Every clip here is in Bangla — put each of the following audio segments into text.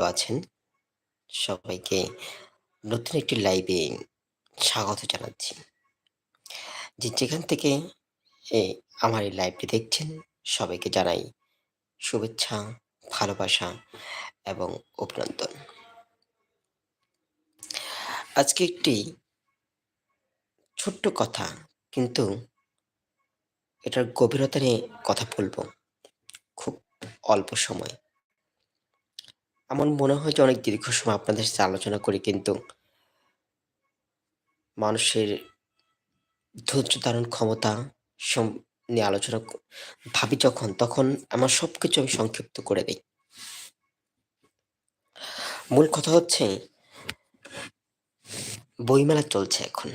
ভালো আছেন? সবাইকে নতুন একটি লাইভে স্বাগত জানাচ্ছি। যে যেখান থেকে আমার এই লাইভটি দেখছেন সবাইকে জানাই শুভেচ্ছা, ভালোবাসা এবং অভিনন্দন। আজকে একটি ছোট্ট কথা কিন্তু এটার গভীরতা নিয়ে কথা বলব খুব অল্প সময়। আমার মনে হয় যে অনেক দীর্ঘ সময় আপনাদের সাথে আলোচনা করি, কিন্তু মানুষের ধৈর্য ধারণ ক্ষমতা নিয়ে আলোচনা ভাবি যখন, তখন আমার সবকিছু আমি সংক্ষিপ্ত করে দিই মূল কথা হচ্ছে, বইমেলা চলছে এখন।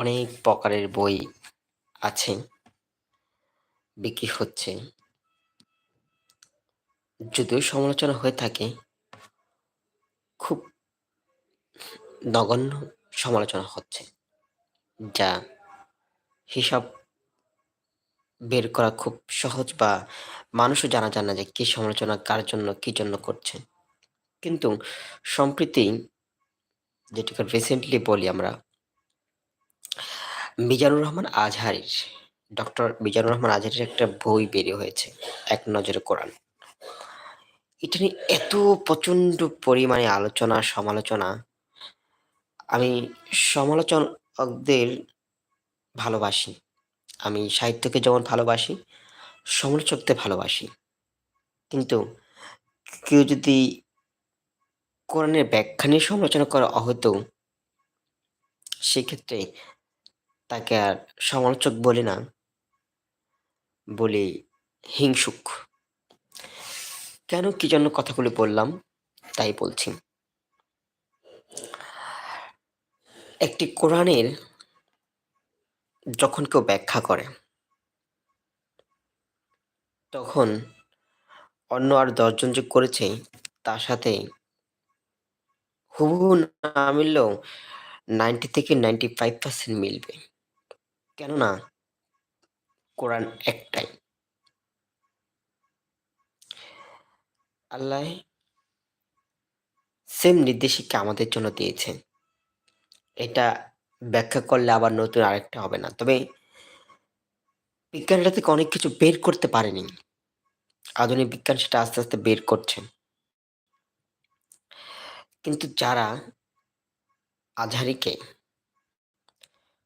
অনেক প্রকারের বই আছে। বিক্রি হচ্ছে। যদিও সমালোচনা হয়ে থাকে খুব নগণ্য সমালোচনা হচ্ছে। যা হিসাব বের করা খুব সহজ বা মানুষও জানা যায় না যে কি সমালোচনা কার জন্য, কি জন্য করছে। কিন্তু সম্প্রতি যেটাকে রিসেন্টলি বলি আমরা মিজানুর রহমান আজহারীর ডক্টর মিজানুর রহমান আজহারীর একটা বই বেরিয়ে হয়েছে 'এক নজরে কোরআন'। এটা নিয়ে এত প্রচণ্ড পরিমাণে আলোচনা, সমালোচনা আমি সমালোচকদের ভালোবাসি। আমি সাহিত্যকে যেমন ভালোবাসি, সমালোচকদের ভালোবাসি। কিন্তু কেউ যদি কোরআনের ব্যাখ্যা নিয়ে সমালোচনা করা হতো সেক্ষেত্রে তাকে আর সমালোচক বলে না। বলি হিংসুক। কেন কি জন্য কথাগুলো বললাম তাই বলছি। একটি কোরআনের যখন কেউ ব্যাখ্যা করে, তখন অন্য আর দশজন যে করেছে, তার সাথে হুবহু না মিললেও 90 থেকে 95% মিলবে। কেননা, কোরআন একটাই। আল্লাহ সেম নির্দেশিকা আমাদের জন্য দিয়েছেন। এটা ব্যাখ্যা করলে আবার নতুন আরেকটা হবে না। তবে বিজ্ঞানীরা থেকে অনেক কিছু বের করতে পারেনি। আধুনিক বিজ্ঞান সেটা আস্তে, আস্তে বের করছে। কিন্তু যারা আজহারীকে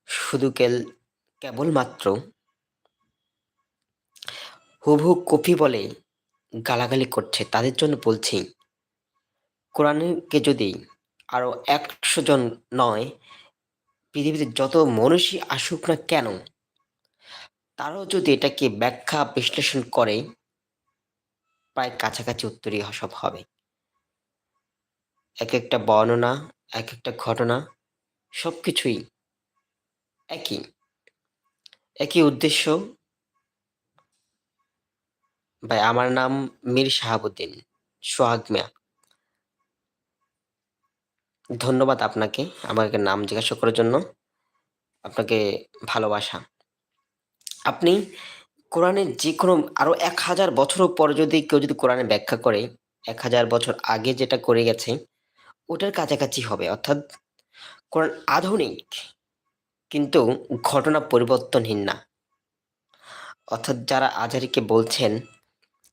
শুধু কেল কেবলমাত্র হুবহু কপি বলে গালাগালি করছে তাদের জন্য বলছি কোরআনকে যদি আরও ১০০ জন নয় পৃথিবীতে যত মনীষী আসুক না কেন তারাও যদি এটাকে ব্যাখ্যা বিশ্লেষণ করে প্রায় কাছাকাছি উত্তরই সব হবে। এক একটা বর্ণনা, এক একটা ঘটনা সব কিছুই একই। একই উদ্দেশ্য ভাই আমার নাম মীর শাহাবুদ্দিন, সোহাগ মিয়া। ধন্যবাদ আপনাকে আমাকে নাম জিজ্ঞাসা করার জন্য। আপনাকে ভালোবাসা। আপনি কোরআনের যেকোনো আরও ১০০০ বছরও পরে যদি কেউ যদি কোরআনের ব্যাখ্যা করে ১০০০ বছর আগে যেটা করে গেছে ওটার কাছাকাছি হবে। অর্থাৎ কোরআন আধুনিক কিন্তু ঘটনা পরিবর্তনহীন না। অর্থাৎ যারা আজহারীকে বলছেন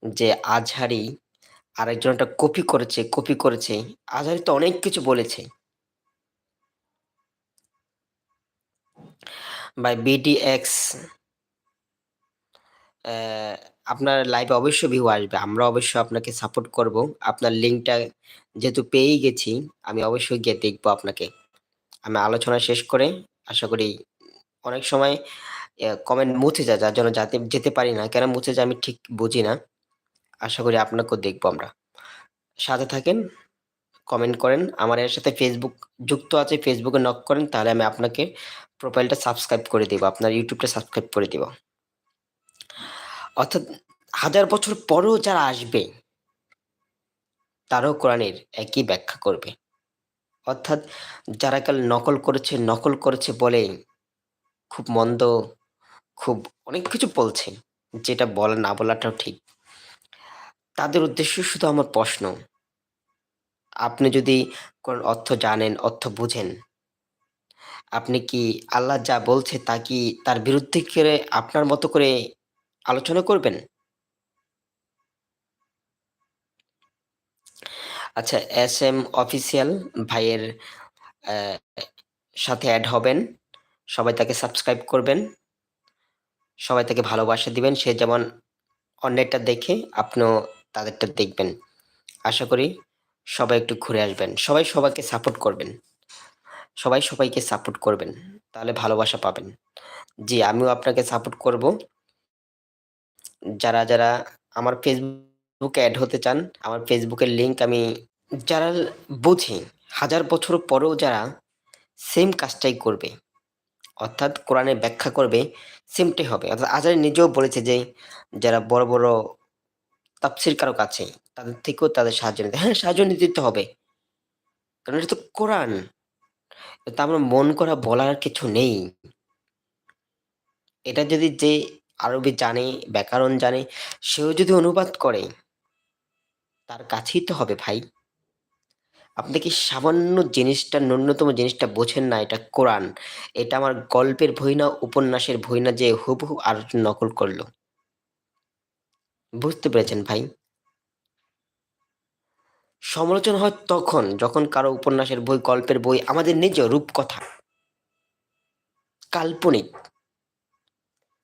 যে আজহারী আরেকজন একটা কপি করেছে, কপি করেছে। আজহারি তো অনেক কিছু বলেছে। ভাই বিডিএক্স আপনার লাইভে অবশ্যই ভিউ আসবে। আমরা অবশ্যই আপনাকে সাপোর্ট করব। আপনার লিঙ্কটা যেহেতু পেয়েই গেছি, আমি অবশ্যই গিয়ে দেখব আপনাকে। আমি আলোচনা শেষ করে আশা করি অনেক সময় কমেন্ট মুছে যায় যার জন্য যাতে যেতে পারি না। কেন মুছে যায় আমি ঠিক বুঝি না। আশা করি আপনাকেও দেখব আমরা। সাথে থাকেন, কমেন্ট করেন। আমার এর সাথে ফেসবুক যুক্ত আছে। ফেসবুকে নক করেন তাহলে আমি আপনাকে প্রোফাইলটা সাবস্ক্রাইব করে দিব। আপনার ইউটিউবটা সাবস্ক্রাইব করে দিব। অর্থাৎ হাজার বছর পরেও যারা আসবে তারাও কোরআনের একই ব্যাখ্যা করবে। অর্থাৎ যারা কাল নকল করেছে, নকল করেছে বলে খুব মন্দ, খুব অনেক কিছু বলছে। যেটা বলা না বলাটাও ঠিক। তাদের উদ্দেশ্য শুধু আমার প্রশ্ন। আপনি যদি কোন অর্থ জানেন, অর্থ বুঝেন, আপনি কি আল্লাহ যা বলছে তা কি তার বিরুদ্ধে করে আপনার মতো করে আলোচনা করবেন? আচ্ছা এস এম অফিসিয়াল ভাইয়ের সাথে অ্যাড হবেন। সবাই তাকে সাবস্ক্রাইব করবেন। সবাই তাকে ভালোবাসা দিবেন। সে যেমন অন্যেরটা দেখে আপনিও তাদেরটা দেখবেন। আশা করি সবাই একটু ঘুরে আসবেন। সবাই সবাইকে সাপোর্ট করবেন। সবাই সবাইকে সাপোর্ট করবেন। তাহলে ভালোবাসা পাবেন। জি, আমিও আপনাকে সাপোর্ট করব। যারা যারা আমার ফেসবুকে অ্যাড হতে চান, আমার ফেসবুকের লিংক আমি যারা বুঝি, হাজার বছর পরেও যারা সেম কাজটাই করবে, অর্থাৎ কোরআনের ব্যাখ্যা করবে সেমটাই হবে। অর্থাৎ আজারি নিজেও বলেছে যে, যারা বড় বড় তাফসির কারও কাছে তাদের থেকেও তাদের সাহায্য নিতে হ্যাঁ। সাহায্য নিতে হবে। কারণ এটা তো কোরআন। এটা আমার মন করা বলার কিছু নেই। এটা যদি যে আরবি জানে, ব্যাকরণ জানে, সেও যদি অনুবাদ করে, তার কাছেই তো হবে ভাই। আপনি কি সামান্য জিনিসটা, ন্যূনতম জিনিসটা বোঝেন না? এটা কোরআন। এটা আমার গল্পের বই না, উপন্যাসের বই না যে হুবহু আর নকল করল। বুঝতে পেরেছেন ভাই। সমালোচনা হয় তখন যখন কারও উপন্যাসের বই, গল্পের বই আমাদের নিজ রূপকথা, কাল্পনিক।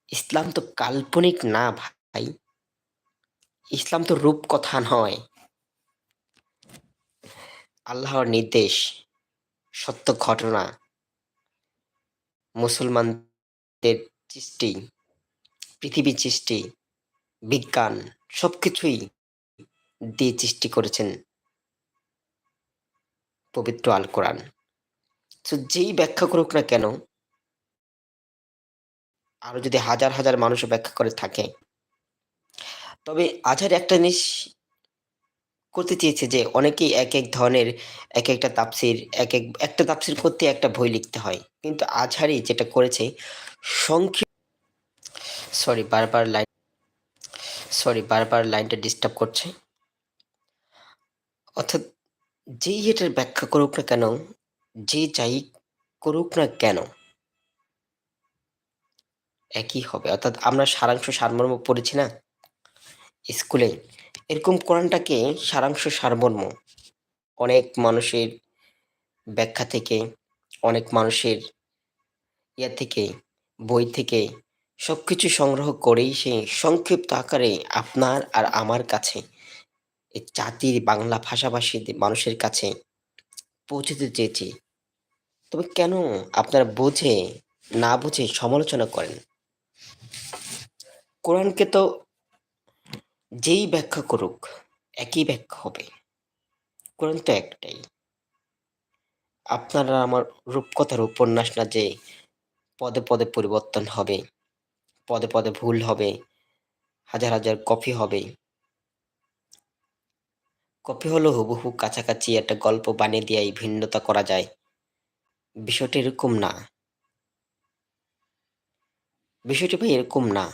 ইসলাম তো কাল্পনিক না ভাই। ইসলাম তো রূপকথা নয়। আল্লাহর নির্দেশ, সত্য ঘটনা, মুসলমানদের সৃষ্টি, পৃথিবীর সৃষ্টি। বিজ্ঞান সবকিছুই দিয়ে সৃষ্টি করেছেন পবিত্র আল কোরআন। তো যেই ব্যাখ্যা করুক না কেন, আরও যদি হাজার হাজার মানুষ ব্যাখ্যা করে থাকে, তবে আজহার একটা জিনিস করতে চেয়েছে যে অনেকেই এক এক ধরনের, এক একটা তাপসির এক এক, একটা তাপসির করতে একটা বই লিখতে হয়। কিন্তু আজহারি যেটা করেছে, সংক্ষিপ্ত সরি বারবার লাইন সরি বারবার লাইনটা ডিস্টার্ব করছে। অর্থাৎ যেই এটার ব্যাখ্যা করুক না কেন, যে যাই করুক না কেন, একই হবে। অর্থাৎ আমরা সারাংশ সারমর্ম পড়েছি না? স্কুলে এরকম কোরআনটাকে সারাংশ সারমর্ম, অনেক মানুষের ব্যাখ্যা থেকে, অনেক মানুষের ইয়া থেকে, বই থেকে সবকিছু সংগ্রহ করেই সে সংক্ষিপ্ত আকারে আপনার আর আমার কাছে, এই জাতির বাংলা ভাষাভাষী মানুষের কাছে পৌঁছতে চেয়েছি। তবে কেন আপনারা বুঝে, না বুঝে সমালোচনা করেন? কোরআনকে তো যেই ব্যাখ্যা করুক, একই ব্যাখ্যা হবে। কোরআন তো একটাই। আপনারা আমার রূপকথার উপন্যাস না যে পদে পদে পরিবর্তন হবে। পদে পদে ভুল হবে, হাজার হাজার কপি হবে। কপি হলো হুবহু কাছাকাছি একটা গল্প বানিয়ে দিয়ে ভিন্নতা করা যায়। বিষয়টি এরকম না। বিষয়টি ভাই এরকম না।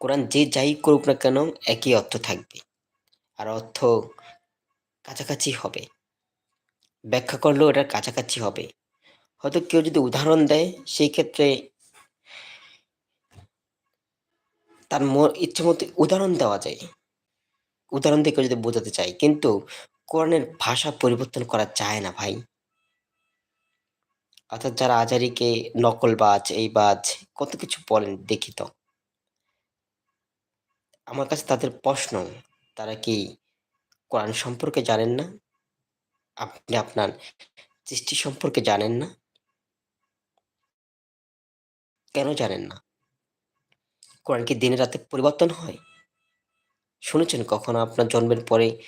কোরআন যে যাই করুক না কেন একই অর্থ থাকবে, আর অর্থ কাছাকাছি হবে। ব্যাখ্যা করলেও এটার কাছাকাছি হবে। হয়তো কেউ যদি উদাহরণ দেয়, সেই ক্ষেত্রে তার ইচ্ছে মতো উদাহরণ দেওয়া যায় উদাহরণ দিয়ে যদি বোঝাতে চাই কিন্তু কোরআনের ভাষা পরিবর্তন করা যায় না ভাই। অর্থাৎ যারা আজারিকে নকলবাজ এই বাজ, কত কিছু বলেন, দেখি তো। আমার কাছে তাদের প্রশ্ন, তারা কি কোরআন সম্পর্কে জানেন না? আপনি আপনার সৃষ্টি সম্পর্কে জানেন না? কেন জানেন না? কোরআন কি দিনে রাতে পরিবর্তন হয়? শুনেছেন কখনো আপনার জন্মের পরে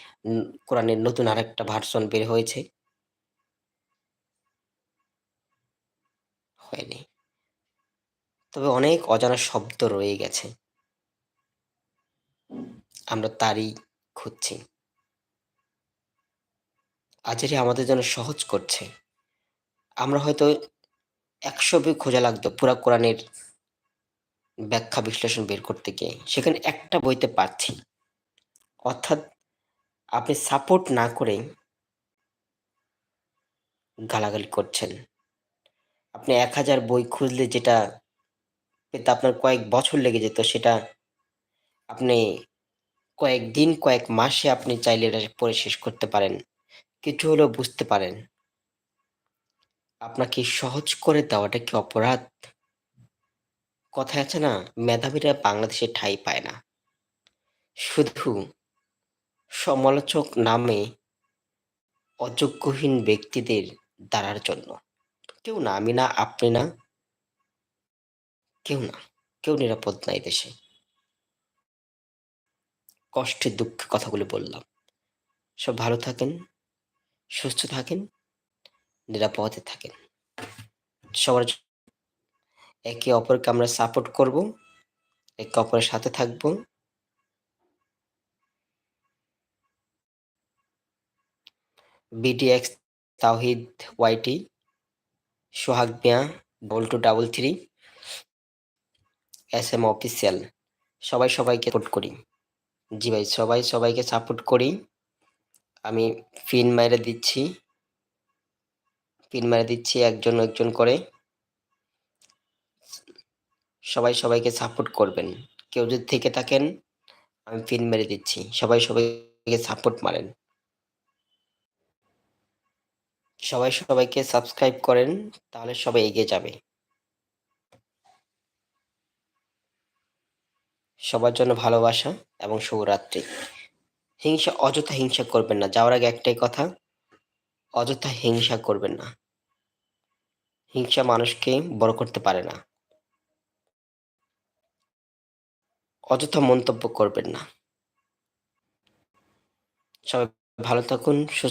কোরআনের নতুন আরেকটা ভার্সন বের হয়েছে? হয়নি। তবে অনেক অজানা শব্দ রয়ে গেছে। আমরা তারই খুঁজছি। আজেরি আমাদের জন্য সহজ করছে। আমরা হয়তো একশো খোঁজা লাগতো পুরা কোরআনের ব্যাখ্যা বিশ্লেষণ বের করতে গিয়ে সেখানে একটা বইতে পাচ্ছি। অর্থাৎ আপনি সাপোর্ট না করে গালাগালি করছেন। আপনি এক হাজার বই খুঁজলে যেটা পেতে আপনার কয়েক বছর লেগে যেত সেটা আপনি কয়েক দিন, কয়েক মাসে আপনি চাইলে এটা পড়ে শেষ করতে পারেন। কিছু হলেও বুঝতে পারেন। আপনাকে সহজ করে দেওয়াটা কি অপরাধ? কথায় আছে না, মেধাবীরা বাংলাদেশে ঠাঁই পায় না। শুধু সমালোচক নামে অযোগ্যহীন ব্যক্তিদের দ্বারার জন্য। কেউ না আমি না, আপনি না। কেউ না, কেউ নিরাপদ নাই দেশে। কষ্টে দুঃখে কথাগুলি বললাম। সব ভালো থাকেন, সুস্থ থাকেন, নিরাপদে থাকেন। সবার একে অপরকে আমরা সাপোর্ট করব, একে অপরের সাথে থাকব। BDX Tawhid YT Sohag Mia double two double three S M official সবাই সবাইকে সাপোর্ট করি। জি ভাই, সবাই সবাইকে সাপোর্ট করি। আমি পিন মেরে দিচ্ছি। পিন মেরে দিচ্ছি একজন একজন করে। সবাই সবাইকে সাপোর্ট করবেন। কেউ যদি থেকে থাকেন, আমি পিন মেরে দিচ্ছি। সবাই সবাইকে সাপোর্ট মারেন। সবাই সবাইকে সাবস্ক্রাইব করেন, তাহলে সবাই এগিয়ে যাবে। সবার জন্য ভালোবাসা এবং শুভরাত্রি। হিংসা, অযথা হিংসা করবেন না। যাওয়ার আগে একটাই কথা, অযথা হিংসা করবেন না। হিংসা মানুষকে বড় করতে পারে না। অযথা মন্তব্য করবেন না। সবাই ভালো থাকুন সুস্থ